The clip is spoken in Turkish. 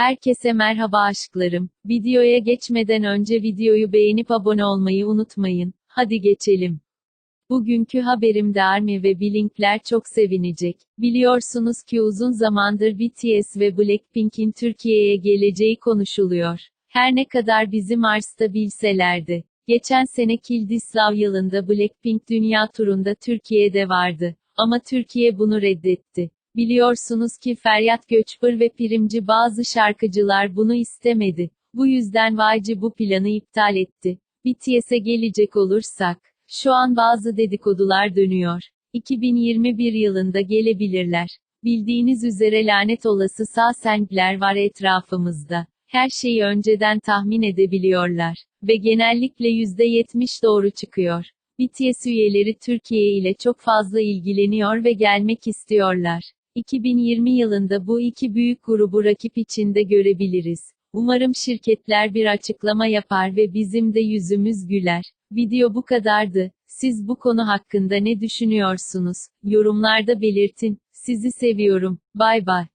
Herkese merhaba aşklarım. Videoya geçmeden önce videoyu beğenip abone olmayı unutmayın. Hadi geçelim. Bugünkü haberimde ARMY ve Blink'ler çok sevinecek. Biliyorsunuz ki uzun zamandır BTS ve Blackpink'in Türkiye'ye geleceği konuşuluyor. Her ne kadar bizi Mars'ta bilselerdi. Geçen sene Kildislav yılında Blackpink dünya turunda Türkiye'de vardı. Ama Türkiye bunu reddetti. Biliyorsunuz ki Feryat Göçbür ve Primci bazı şarkıcılar bunu istemedi. Bu yüzden YG bu planı iptal etti. BTS'e gelecek olursak, şu an bazı dedikodular dönüyor. 2021 yılında gelebilirler. Bildiğiniz üzere lanet olası sağ sengler var etrafımızda. Her şeyi önceden tahmin edebiliyorlar. Ve genellikle %70 doğru çıkıyor. BTS üyeleri Türkiye ile çok fazla ilgileniyor ve gelmek istiyorlar. 2020 yılında bu iki büyük grubu rakip içinde görebiliriz. Umarım şirketler bir açıklama yapar ve bizim de yüzümüz güler. Video bu kadardı. Siz bu konu hakkında ne düşünüyorsunuz? Yorumlarda belirtin. Sizi seviyorum. Bay bay.